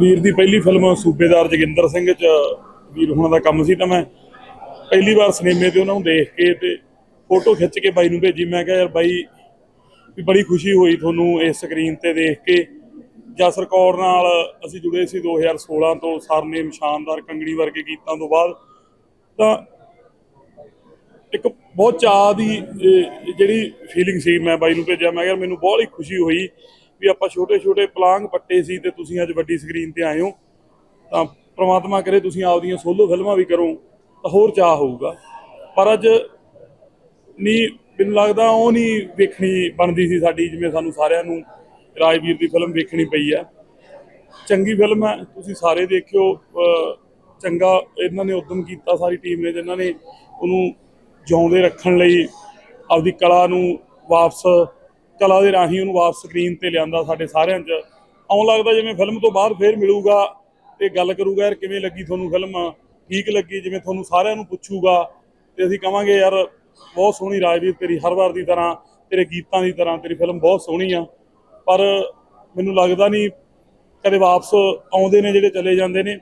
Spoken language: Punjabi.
ਵੀਰ ਦੀ ਪਹਿਲੀ ਫਿਲਮ ਸੂਬੇਦਾਰ ਜੋਗਿੰਦਰ ਸਿੰਘ ਚ ਵੀਰ ਹੁਣਾਂ ਦਾ ਕੰਮ ਸੀ ਤਾਂ ਮੈਂ ਪਹਿਲੀ ਵਾਰ ਸਿਨੇਮੇ ਤੇ ਉਹਨਾਂ ਨੂੰ ਦੇਖ ਕੇ ਤੇ ਫੋਟੋ ਖਿੱਚ ਕੇ ਬਾਈ ਨੂੰ ਭੇਜੀ। ਮੈਂ ਕਿਹਾ, ਯਾਰ ਬਾਈ, ਵੀ ਬੜੀ ਖੁਸ਼ੀ ਹੋਈ ਤੁਹਾਨੂੰ ਇਸ ਸਕਰੀਨ ਤੇ ਦੇਖ ਕੇ। ਜਸ ਰਿਕਾਰਡ ਨਾਲ ਅਸੀਂ ਜੁੜੇ ਸੀ 2016 ਤੋਂ, ਸਰਨੇਮ ਸ਼ਾਨਦਾਰ ਕੰਗਣੀ ਵਰਗੇ ਗੀਤਾਂ ਤੋਂ ਬਾਅਦ। ਤਾਂ ਇੱਕ ਬਹੁਤ ਚਾਹ ਦੀ ਜਿਹੜੀ ਫੀਲਿੰਗ ਸੀ ਮੈਂ ਬਾਈ ਨੂੰ ਭੇਜਿਆ। ਮੈਂ ਕਿਹਾ, ਮੈਨੂੰ ਬਹੁਤ ਹੀ ਖੁਸ਼ੀ ਹੋਈ ਵੀ ਆਪਾਂ ਛੋਟੇ ਛੋਟੇ ਪਲਾਂਗ ਪੱਟੇ ਸੀ ਤੇ ਤੁਸੀਂ ਅੱਜ ਵੱਡੀ ਸਕਰੀਨ ਤੇ ਆਏ ਹੋ, ਤਾਂ ਪ੍ਰਮਾਤਮਾ ਕਰੇ ਤੁਸੀਂ ਆਪਦੀਆਂ ਸੋਲੋ ਫਿਲਮਾਂ ਵੀ ਕਰੋ, ਤਾਂ ਹੋਰ ਚਾਹ ਹੋਊਗਾ। ਪਰ ਅੱਜ ਨਹੀਂ ਮੈਨੂੰ ਲੱਗਦਾ ਉਹ ਨਹੀਂ ਵੇਖਣੀ ਬਣਦੀ ਸੀ ਸਾਡੀ, ਜਿਵੇਂ ਸਾਨੂੰ ਸਾਰਿਆਂ ਨੂੰ ਰਾਜਵੀਰ ਦੀ ਫਿਲਮ ਵੇਖਣੀ ਪਈ ਆ। ਚੰਗੀ ਫਿਲਮ ਹੈ ਤੁਸੀਂ ਸਾਰੇ ਦੇਖਿਓ ਚੰਗਾ ਇਹਨਾਂ ਨੇ ਉਦਮ ਕੀਤਾ, ਸਾਰੀ ਟੀਮ ਨੇ ਜਿਨ੍ਹਾਂ ਨੇ ਉਹਨੂੰ ਜਿਉਂਦੇ ਰੱਖਣ ਲਈ ਆਪਦੀ ਕਲਾ ਨੂੰ ਵਾਪਸ ਕਲਾ ਦੇ ਰਾਹੀਂ ਉਹਨੂੰ ਵਾਪਸ ਸਕਰੀਨ ਤੇ ਲਿਆਂਦਾ ਸਾਡੇ ਸਾਰਿਆਂ 'ਚ। ਆਉਂ ਲੱਗਦਾ ਜਿਵੇਂ ਫਿਲਮ ਤੋਂ ਬਾਅਦ ਫੇਰ ਮਿਲੂਗਾ ਤੇ ਗੱਲ ਕਰੂਗਾ, ਯਾਰ ਕਿਵੇਂ ਲੱਗੀ ਤੁਹਾਨੂੰ ਫਿਲਮ ਠੀਕ ਲੱਗੀ? ਜਿਵੇਂ ਤੁਹਾਨੂੰ ਸਾਰਿਆਂ ਨੂੰ ਪੁੱਛੂਗਾ। ਤੇ ਅਸੀਂ ਕਵਾਂਗੇ, ਯਾਰ ਬਹੁਤ ਸੋਹਣੀ ਰਾਜਵੀਰ ਤੇਰੀ ਹਰ ਵਾਰ ਦੀ ਤਰ੍ਹਾਂ, ਤੇਰੇ ਗੀਤਾਂ ਦੀ ਤਰ੍ਹਾਂ, ਤੇਰੀ ਫਿਲਮ ਬਹੁਤ ਸੋਹਣੀ ਆ। ਪਰ ਮੈਨੂੰ ਲੱਗਦਾ ਨਹੀਂ ਕਦੇ ਵਾਪਸ ਆਉਂਦੇ ਨੇ ਜਿਹੜੇ ਚਲੇ ਜਾਂਦੇ ਨੇ।